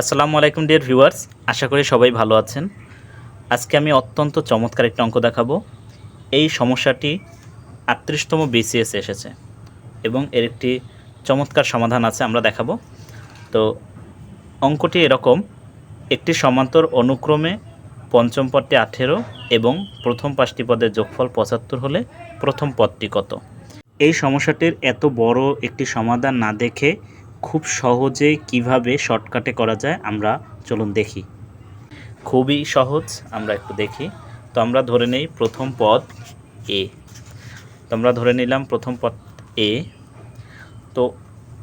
আসসালামু আলাইকুম, dear viewers. আশা করি সবাই ভালো আছেন। আজকে আমি অত্যন্ত চমৎকার একটা অঙ্ক দেখাবো। এই সমস্যাটি আটত্রিশতম বিসিএস এসেছে এবং এর একটি চমৎকার সমাধান আছে, আমরা দেখাবো। তো অঙ্কটি এরকম, একটি সমান্তর অনুক্রমে পঞ্চম পদটি আঠেরো এবং প্রথম পাঁচটি পদের যোগফল পঁচাত্তর হলে প্রথম পদটি কত? এই সমস্যাটির এত বড় একটি সমাধান না দেখে খুব সহজে কীভাবে শর্টকাটে করা যায় আমরা চলুন দেখি। খুবই সহজ, আমরা একটু দেখি। তো আমরা ধরে নেই প্রথম পদ এ। তো আমরা ধরে নিলাম প্রথম পদ এ। তো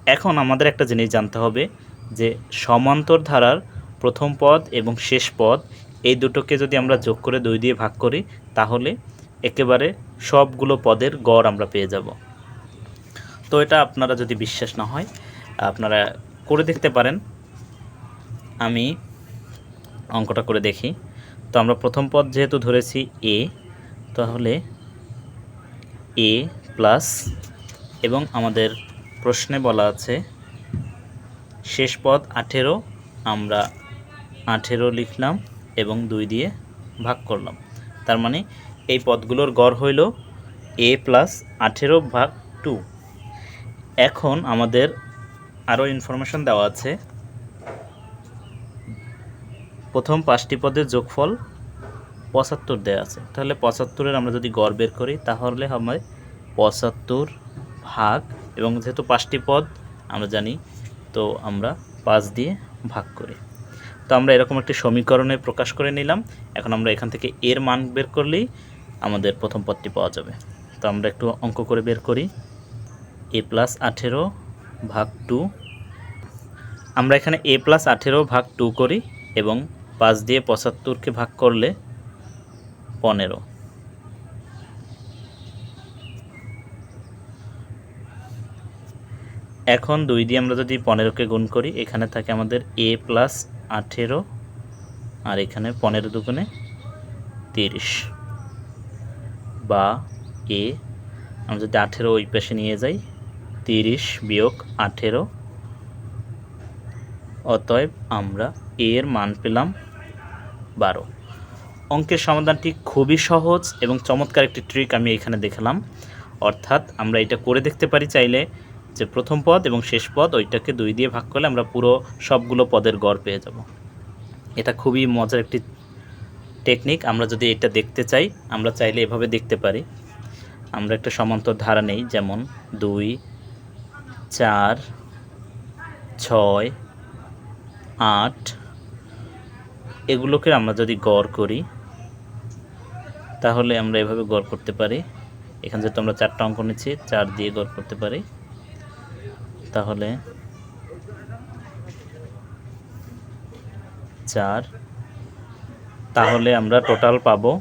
এখন আমাদের একটা জিনিস জানতে হবে যে সমান্তর ধারার প্রথম পদ এবং শেষ পদ, এই দুটোকে যদি আমরা যোগ করে দুই দিয়ে ভাগ করি, তাহলে একেবারে সবগুলো পদের গড় আমরা পেয়ে যাব। তো এটা আপনারা যদি বিশ্বাস না হয় আপনারা করে দেখতে পারেন। আমি অঙ্কটা করে দেখি। তো আমরা প্রথম পদ যেহেতু ধরেছি এ তাহলে এ প্লাস এবং আমাদের প্রশ্নে বলা আছে, শেষ পদ আঠেরো, আমরা আঠেরো লিখলাম এবং দুই দিয়ে ভাগ করলাম। তার মানে এই পদগুলোর গড় হইল এ প্লাস আঠেরো ভাগ টু এখন আমাদের আরও ইনফরমেশন দেওয়া আছে। প্রথম পাঁচটি পদের যোগফল পঁচাত্তর দেওয়া আছে। তাহলে পঁচাত্তরের আমরা যদি গড় বের করি, তাহলে হবে পঁচাত্তর ভাগ এবং যেহেতু পাঁচটি পদ, আমরা জানি, তো আমরা পাঁচ দিয়ে ভাগ করি। তো আমরা এরকম একটি সমীকরণে প্রকাশ করে নিলাম। এখন আমরা এখান থেকে এর মান বের করলেই আমাদের প্রথম পদটি পাওয়া যাবে। তো আমরা একটু অঙ্ক করে বের করি। এ প্লাস আঠেরো ভাগ টু। আমরা এখানে এ প্লাস আঠেরো ভাগ টু করি এবং পাঁচ দিয়ে পঁচাত্তরকে ভাগ করলে পনেরো। এখন দুই দিয়ে আমরা যদি পনেরোকে গুণ করি, এখানে থাকে আমাদের এ প্লাস আঠেরো, আর এখানে পনেরো দুগুণে তিরিশ। বা এ, আমরা যদি আঠেরো ওই পাশে নিয়ে যাই তিরিশ বিয়োগ আঠেরো। অতএব আমরা এর মান পেলাম বারো। অঙ্কের সমাধানটি খুবই সহজ এবং চমৎকার একটি ট্রিক আমি এখানে দেখালাম। অর্থাৎ আমরা এটা করে দেখতে পারি চাইলে যে প্রথম পদ এবং শেষ পদ ওইটাকে দুই দিয়ে ভাগ করলে আমরা পুরো সবগুলো পদের গড় পেয়ে যাব। এটা খুবই মজার একটি টেকনিক আমরা যদি এটা দেখতে চাই, আমরা চাইলে এভাবে দেখতে পারি। আমরা একটা সমান্তর ধারা নেই, যেমন দুই চার, ছয়, আট, এগুলোকে আমরা যদি গড় করি, তাহলে আমরা এভাবে গড় করতে পারি। এখানে যেহেতু আমরা চারটা অঙ্ক নিচ্ছি, চার দিয়ে গড় করতে পারি। তাহলে চার, তাহলে আমরা টোটাল পাবো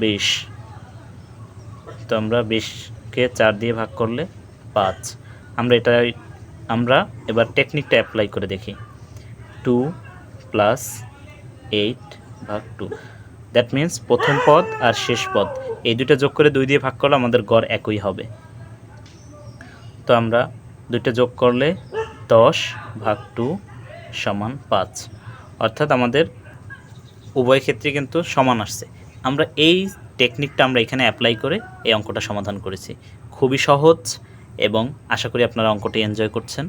বিশ। তো আমরা বিশকে চার দিয়ে ভাগ করলে পাঁচ। আমরা এটা, আমরা এবার টেকনিকটা অ্যাপ্লাই করে দেখি। টু প্লাস এইট ভাগ টু দ্যাট মিন্স প্রথম পদ আর শেষ পদ। এই দুইটা যোগ করে দুই দিয়ে ভাগ করলে আমাদের গড় একই হবে। তো আমরা দুইটা যোগ করলে দশ ভাগ টু সমান পাঁচ। অর্থাৎ আমাদের উভয় ক্ষেত্রে কিন্তু সমান আসছে। আমরা এই টেকনিকটা আমরা এখানে অ্যাপ্লাই করে এই অঙ্কটা সমাধান করেছি। খুবই সহজ এবং আশা করি আপনারা অঙ্কটি এনজয় করছেন।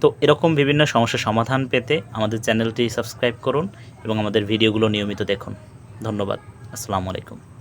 তো এরকম বিভিন্ন সমস্যার সমাধান পেতে আমাদের চ্যানেলটি সাবস্ক্রাইব করুন এবং আমাদের ভিডিওগুলো নিয়মিত দেখুন। ধন্যবাদ। আসসালামু আলাইকুম।